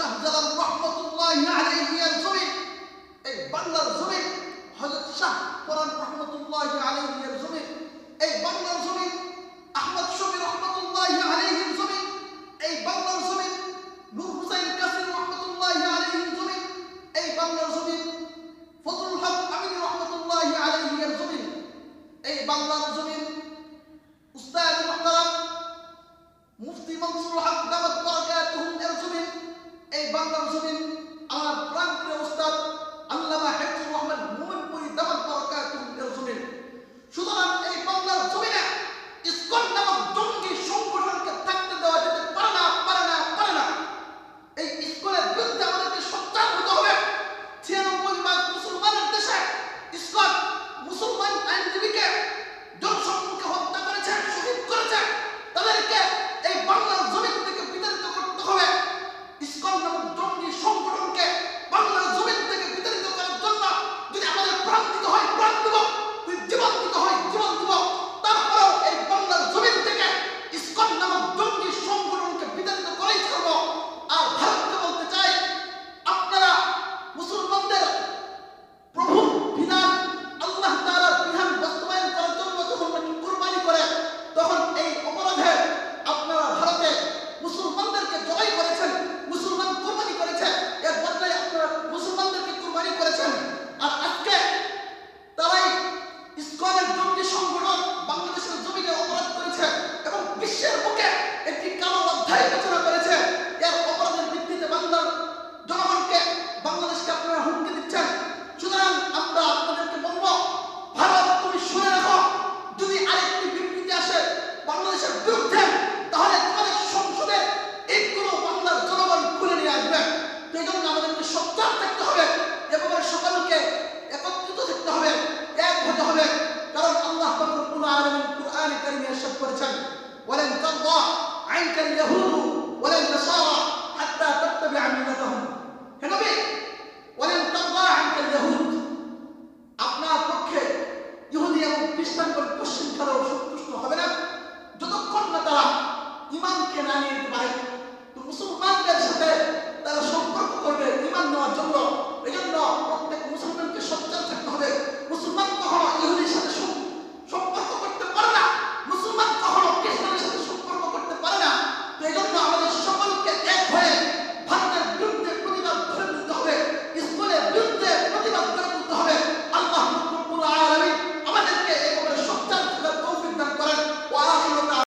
শাহজালাল রহমতুল্লাহ আলাইহি এর জমিন, এই বাংলার জমিন, হযরত শাহ কোরআন রহমতুল্লাহ আলাইহি এর জমিন, এই বাংলার জমিন, আহমদ শফি রহমতুল্লাহ আলাইহির জমিন, এই বাংলার জমিন, নূর হুসাইন কাসিম রহমতুল্লাহ আলাইহির জমিন, এই বাংলার জমিন, ফজলুল হক আমিন রহমতুল্লাহ আলাইহি এর জমিন, এই বাংলার জমিন, উস্তাদ মুহতারাম মুফতি মনসুর এই বাংলার মুসলিম আমার প্রাণপ্রিয় উস্তাদ Don't. সচ্চার থাকতে হবে এবং সকলকে একত্রিত থাকতে হবে, এক হতে হবে। কারণ আল্লাহ কুরআনে কারীমে ইরশাদ করেছেন, ওয়ালান তারদা আনকা আল-ইয়াহুদ ওয়ালান নাসারা হাত্তা তাত্তাবি'a মিল্লাতাহুম। হে নবী, ওয়ালান তারদা আনকা আল-ইয়াহুদ আপনার পক্ষে ইহুদি এবং খ্রিস্টানগণ পশ্চিম কালেও সন্তুষ্ট হবে না। যতক্ষণ না তারা ইমানকে না নিয়ে নিতে